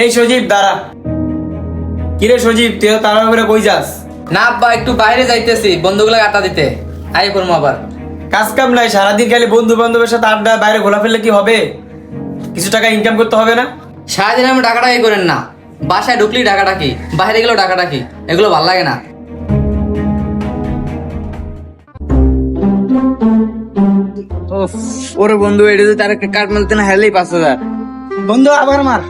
এই সজীব দাঁড়া। কিরে সজীব তুই তারা করে কই যাস? না আব্বা একটু বাইরে যাইতেছি বন্ধুগুলা আটা দিতে। আই করব আবার। কাজ কাম নাই সারাদিন খালি বন্ধু বান্ধবের সাথে আড্ডা বাইরে ঘোলা ফেললে কি হবে? কিছু টাকা ইনকাম করতে হবে না? সারাদিন আমি ডাকাটাকি করেন না। বাসায় ঢুকলি ডাকাটাকি বাইরে গেলেও ডাকাটাকি এগুলো ভালো লাগে না। ওরে বন্ধু এটা তো তার একটা কার্ড মারতে না হারলেই পাঁচ হাজার। বন্ধু আবার মার।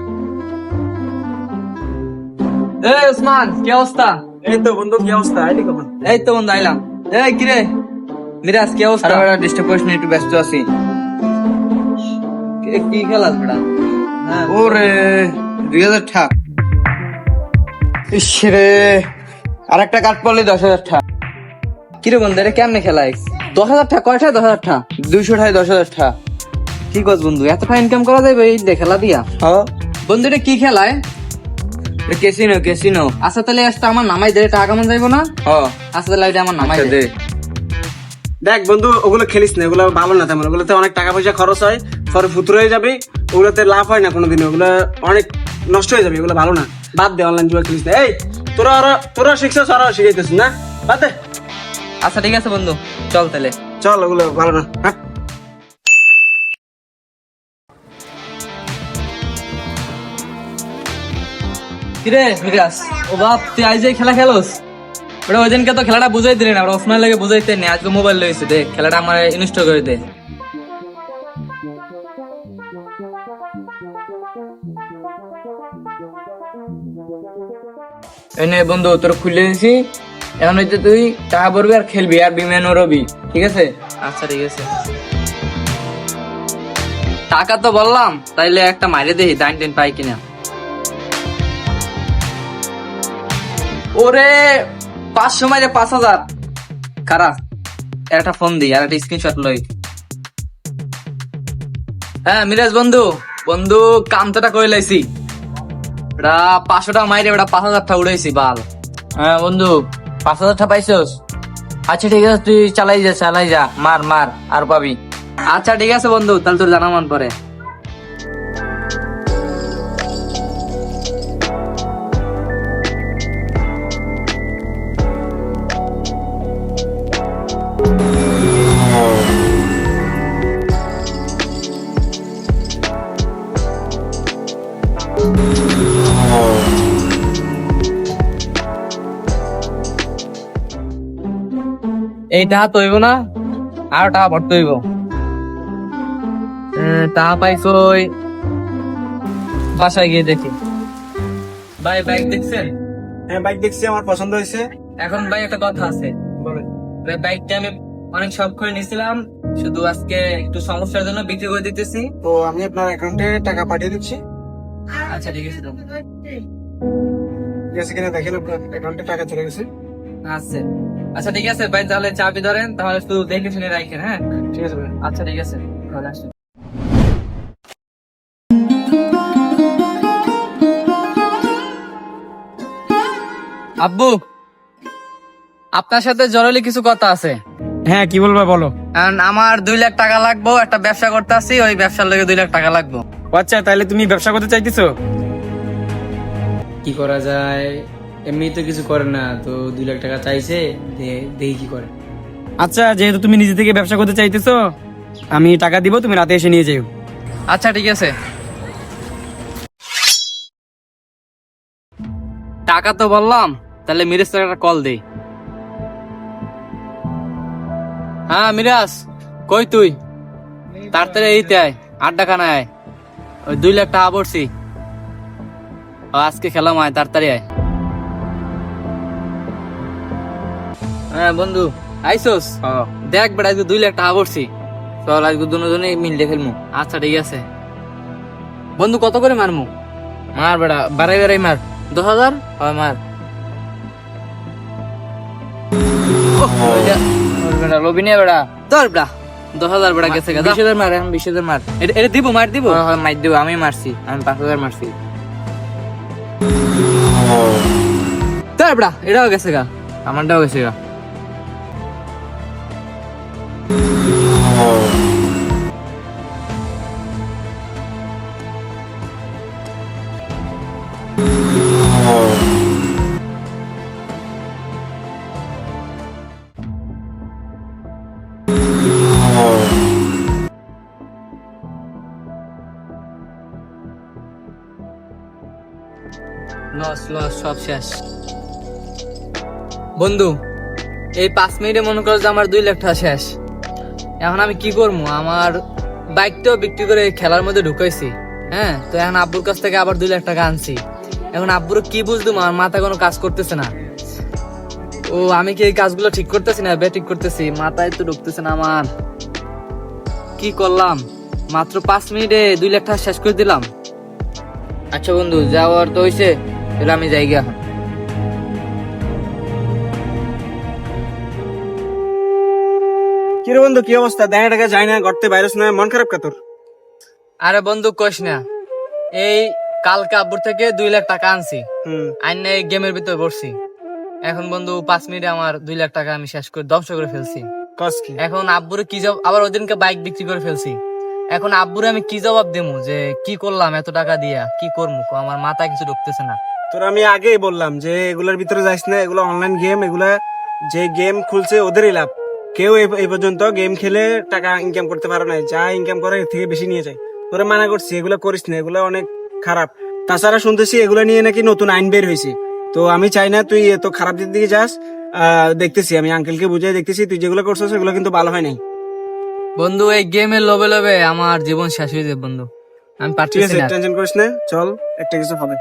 এ উসমান কি অবস্থা? এই তো বন্ধু কি অবস্থা? আইলি কখন? এই তো বন্ধু আইলাম। এই কিরে মিরাজ কি অবস্থা? আরে ডিস্টার্ব করিস না একটু ব্যস্ত আছি। কি- কি খেলাস বেটা? হ্যাঁ। ওরে দুই হাজার টাকা ইস রে আর একটা কার্ড পড়লে দশ হাজার টাকা কিরে বন্ধু এটা কেমনে খেলাই দশ হাজার টাকা কয়টা দশ হাজার টাকা দুইশো টাকা দশ হাজার টাকা কি করছ বন্ধু এত টাকা ইনকাম করা যাবে এই দিয়ে খেলা দিয়া? হ্যাঁ। বন্ধু এটা কি খেলায় কেসিনো কেসিনো আচ্ছা তাহলে আজটা আমার নামাই দে টাকা কেমন যাইবো না? হ্যাঁ আচ্ছা তাহলে এটা আমার নামাই আচ্ছা দে দে। দেখ বন্ধু ওগুলো খেলিস না ওগুলো ভালো না তেমন। ওগুলোতে অনেক টাকা পয়সা খরচ হয় পরে ফুতুর হয়ে যাবে ওগুলোতে লাভ হয় না কোনোদিন ওগুলো অনেক নষ্ট হয়ে যাবে ওগুলো ভালো না। বাদ দে অনলাইন জুয়া খেলিস না। এই তোরা ওরা তোরা শিখছিস ওরা শিখাইতেছিস না? বাদ দে। আচ্ছা ঠিক আছে বন্ধু। চল তাহলে। চল ওগুলো ভালো না। হ্যাঁ? কিরে মিরাজ ও বাপ তুই আজ এই খেলা খেলোস? ওটা ওই দিনকে তো খেলাটা বুঝাই দিলি না ওরা লাগে বুঝাইতে নি আজকে মোবাইল লইছে দে খেলাটা আমার ইনস্টল করে দে। এই নে বন্ধু তোর খুলে দিছি এখন হইতে তুই টাকা পড়বি আর খেলবি আর বিমানও রবি ঠিক আছে? আচ্ছা ঠিক আছে। টাকা তো বললাম তাইলে একটা মাইরে দেখি ডাইন টেন পাই কিনা। ওরে পাঁচশো মাইরে পাঁচ হাজার। খারাপ একটা ফোন দিই আর একটা স্ক্রিনশট লই। হ্যাঁ মিরাজ বন্ধু বন্ধু কামতাটা করে লাইছি? ওটা পাঁচশো টাকা মাইরে ওটা পাঁচ হাজার টাকা উড়াইছি, বাল। হ্যাঁ বন্ধু, পাঁচ হাজার টাকা পাইছস? আচ্ছা ঠিক আছে, তুই চালাই যা চালাই যা, মার মার, আর পাবি। আচ্ছা ঠিক আছে, বন্ধু, তাহলে তোর জানা মন পরে। এই টাকা তো না? আর টাকা ভরতে হইব উম, টাকা পাইছো ওই বাসায় গিয়ে দেখি। ভাই বাইক দেখছেন? হ্যাঁ বাইক দেখছি আমার পছন্দ হয়েছে। এখন ভাই একটা কথা আছে। বলেন। বাইকটা আমি অনেক শখ করে নিয়েছিলাম। শুধু আজকে একটু সমস্যার জন্য বিক্রি করে দিতেছি। তো আমি আপনার অ্যাকাউন্টে টাকা পাঠিয়ে দিচ্ছি। আচ্ছা ঠিক আছে। ঠিক আছে কিনা দেখেন আপনার অ্যাকাউন্টে টাকা চলে গেছে। আচ্ছা আচ্ছা ঠিক আছে ভাই তাহলে চাবি ধরেন তাহলে শুধু দেখে শুনে রাখেন হ্যাঁ? ঠিক আছে ভাই। আচ্ছা ঠিক আছে তাহলে। আব্বু আপনার সাথে জরুরি কিছু কথা আছে। হ্যাঁ কি বলবা বলো। কারণ আমার দুই লাখ টাকা লাগবো একটা ব্যবসা করতে আসি ওই ব্যবসার লেগে দুই লাখ টাকা লাগবো। আচ্ছা তাহলে তুমি ব্যবসা করতে চাইতেছো? কি করা যায়? এমনি তো কিছু করে না তো দুই লাখ টাকা চাইছে দেখি কি করে। আচ্ছা যেহেতু তুমি নিজে থেকে ব্যবসা করতে চাইতেছো আমি টাকা দিব তুমি রাতে এসে নিয়ে যাও। আচ্ছা ঠিক আছে। টাকা তো বললাম তাহলে মিরাজ একটা কল দেই হ্যাঁ মিরাজ কই তুই? তাড়াতাড়ি এইতে আয় আড্ডা খানা আয়। ওই দুই লাখ টাকা পড়ছি। আজকে খেলাম আয় তাড়াতাড়ি আয়। হ্যাঁ বন্ধু। আইসোস? দেখ বেটা আজকে দুই লাখ টাকা পড়ছি চল আজকে দুজনে মিলতে খেলমু। আচ্ছা ঠিক আছে। বন্ধু কত করে মারমু? মার বেড়া বাড়াই বাড়াই মার। দশ হাজার? হয় মার। বেড়া লবি নিয়ে বেড়া ধর বেটা। দশ হাজার বেটা গেছে বিশ হাজার মার এখন বিশ হাজার মার। এটা দিব মার দিব? হয়, হয়, মার দেবো আমি মারছি আমি পাঁচ হাজার মারছি। ধর বেটা এটাও গেছে গা। আমারটাও গেছে গা। শেষ। বন্ধু এই পাঁচ মিনিটে মনে করো যে আমার দুই লাখ টাকা শেষ। এখন আমি কি করব? আমার বাইকটাও বিক্রি করে খেলার মধ্যে ঢুকাইছি হ্যাঁ? তো এখন আব্বুর কাছ থেকে আবার দুই লাখ টাকা আনছি। এখন আব্বুর কি বুঝলাম আমার মাথা কোনো কাজ করতেছে না। ও, আমি কি এই কাজগুলো ঠিক করতেছি না? বে, ঠিক করতেছি। মাথায় তো ঢুকতেছে না আমার। কি করলাম? মাত্র পাঁচ মিনিটে দুই লাখ টাকা শেষ করে দিলাম। আচ্ছা বন্ধু, যাওয়ার তো হয়েছে তাহলে আমি যাই গিয়া। কিরে বন্ধু কি অবস্থা? দেখা টাকা যায় না গড়তে ভাইরাস না মন খারাপ কাতর আরে বন্ধু কইস না। এই কালকে আব্বুর থেকে দুই লাখ টাকা আনছি। হুম। আইন এই গেমের ভিতর পড়ছি। এখন বন্ধু পাঁচ মিনিটে আমার দুই লাখ টাকা আমি শেষ করে ধ্বংস করে ফেলছি। কস কি? এখন আব্বুরে কি জবাব আবার ওদিনকে বাইক বিক্রি করে ফেলছি। এখন আব্বুর আমি কি জবাব দেবো যে কি করলাম এত টাকা দিয়া কি করব আমার মাথায় কিছু ঢুকতেছে না। তোর আমি আগেই বললাম যে এগুলোর ভিতরে যাইস না এগুলো অনলাইন গেম এগুলা যে গেম খুলছে ওদেরই লাভ। কেউ এই- পর্যন্ত গেম খেলে টাকা ইনকাম করতে পারে না যা ইনকাম করে এর থেকে বেশি নিয়ে যায়। তোরা মানা করছি এগুলো করিস না এগুলো অনেক খারাপ। তাছাড়া শুনতেছি এগুলো নিয়ে নাকি নতুন আইন বের হয়েছে। তো আমি চাই না তুই এত খারাপ দিক দিকে যাস দেখতেছি আমি আঙ্কেলকে বুঝাই দেখতেছি তুই যেগুলো করছিস সেগুলো কিন্তু ভালো হয় নাই। বন্ধু এই গেমের লোভে লোভে আমার জীবন শেষ হয়ে যাবে বন্ধু। আমি পারতেছি না। টেনশন করিস না চল একটা কিছু হবে।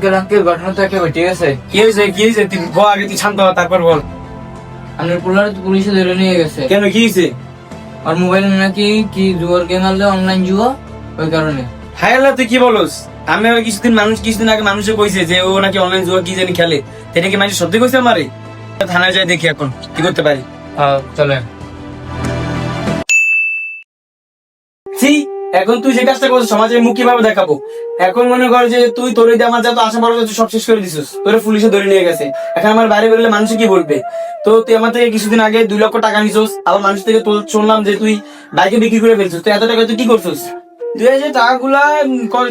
আঙ্কেল আঙ্কেল ঘটনা তো একটা ঠিক আছে কি হয়েছে কি হয়েছে? তুই ব আগে তুই শান্ত হ, তারপর বল। পোলার পুলিশে ধরে নিয়ে গেছে। কেন কি হয়েছে? আর মোবাইলে নাকি কি জুয়ার গেম আনলে অনলাইন জুয়া? ওই কারণে। হায় আল্লাহ তুই কি বলস? আমি কিছুদিন মানুষ কিছুদিন আগে মানুষে কইছে যে ও নাকি অনলাইন জুয়া কি জানি খেলে। এটা কি মানুষ সত্যি কইছে আমারে? থানায় যাই দেখি এখন কি করতে পারি। চলে এখন তুই যে কাজটা করছিস সমাজে মুখ কীভাবে দেখাবো? এখন মনে কর যে তুই তোর আমার যত আশা বড় তুই সব শেষ করে দিছিস। তোর পুলিশে ধরে নিয়ে গেছে। এখন আমার বাইরে বেরোলে মানুষ কি বলবে? তো তুই আমার থেকে কিছুদিন আগে দুই লক্ষ টাকা নিছিস। আবার মানুষ থেকে তোর শুনলাম যে তুই বাইকে বিক্রি করে ফেলছিস। তো এত টাকা তুই কি করছিস? তুই যে টাকাগুলা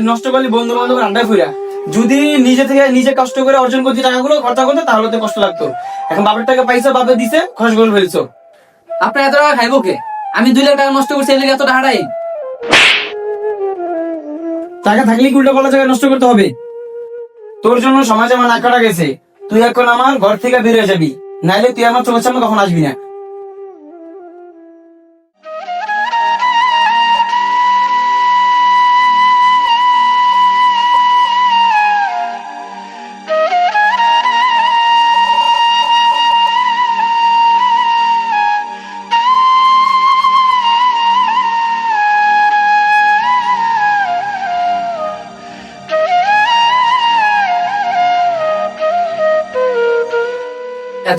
নষ্ট করলি বন্ধু বান্ধব আন্ডায় ফুরা। যদি নিজে থেকে নিজে কষ্ট করে অর্জন করতে টাকাগুলো, খরচা করতে, তাহলে তো কষ্ট লাগতো। এখন বাপের টাকা পয়সা বাপে দিছে, খরচ করে ফেলছো। আপনার এত টাকা খাইবো কে? আমি দুই লাখ টাকা নষ্ট করছি এদিকে এত টাকাটাই। টাকা থাকলে উল্টো পাল্টা জায়গায় নষ্ট করতে হবে? তোর জন্য সমাজে আমার নাক কাটা গেছে। তুই এখন আমার ঘর থেকে বেরিয়ে যাবি। নাইলে তুই আমার চোখের সামনে কখন আসবি না।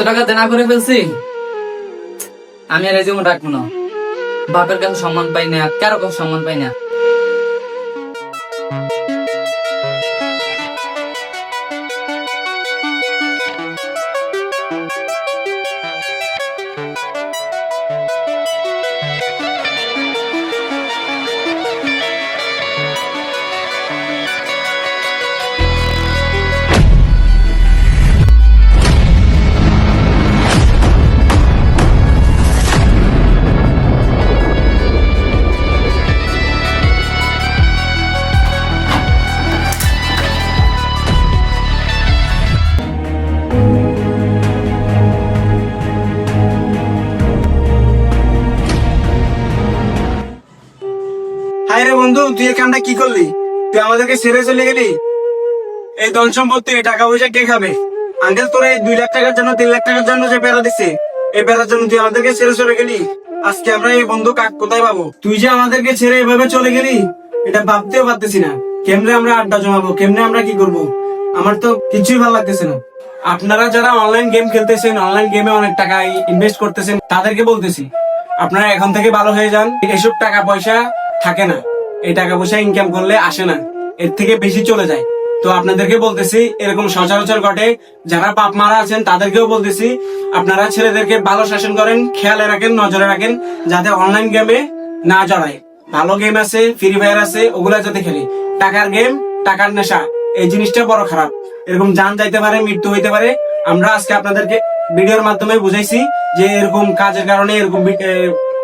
এত টাকা দেনা করে ফেলছি? আমি আর এই জীবন রাখব না। বাপের কাছে সম্মান পাই না, কারও কাছে সম্মান পাই না। হাই বন্ধু, তুই এই কি করলি? তুই আমাদেরকে ছেড়ে চলে গেলি? এই ধন সম্পত্তি টাকা পয়সা কে খাবে? আঙ্কেল, তোর এই দুই লাখ টাকার জন্য, তিন লাখ টাকার জন্য যে বেড়া দিছে, এই বেড়ার জন্য তুই আমাদেরকে ছেড়ে চলে গেলি? আজকে আমরা এই বন্ধু কাক কোথায় পাবো? তুই যে আমাদেরকে ছেড়ে এভাবে চলে গেলি, এটা ভাবতেও পারতেছি না। কেমনে আমরা আড্ডা জমাবো? কেমনে আমরা কি করব? আমার তো কিছুই ভালো লাগতেছে না। আপনারা যারা অনলাইন গেম খেলতেছেন অনলাইন গেমে অনেক টাকা ইনভেস্ট করতেছেন, তাদেরকে বলতেছি, আপনারা এখন থেকে ভালো হয়ে যান। এসব টাকা পয়সা থাকে না। এই টাকা পয়সা ইনকাম করলে আসে না। এর থেকে বেশি চলে যায়। তো আপনাদেরকে বলতেছি, এরকম সচরাচর ঘটে। যারা বাপ মারা আছেন, তাদেরকেও বলতেছি, আপনারা ছেলেদেরকে ভালো শাসন করেন, খেয়ালে রাখেন, নজরে রাখেন, যাতে অনলাইন গেমে না জড়ায়। ভালো গেম আছে ফ্রি ফায়ার আছে, ওগুলা যাতে খেলি। টাকার গেম টাকার নেশা, এই জিনিসটা বড় খারাপ। এরকম জান যাইতে পারে, মৃত্যু হইতে পারে। আমরা আজকে আপনাদেরকে ভিডিওর মাধ্যমে বুঝাইছি যে এরকম কাজের কারণে এরকম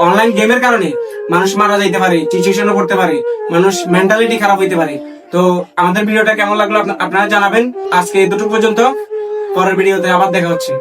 অনলাইন গেমের কারণে মানুষ মারা যাইতে পারে সিচুয়েশনও করতে পারে, মানুষ মেন্টালিটি খারাপ হইতে পারে। তো আমাদের ভিডিওটা কেমন লাগল আপনারা জানাবেন। আজকে এতটুকু পর্যন্ত, পরের ভিডিওতে আবার দেখা হচ্ছে।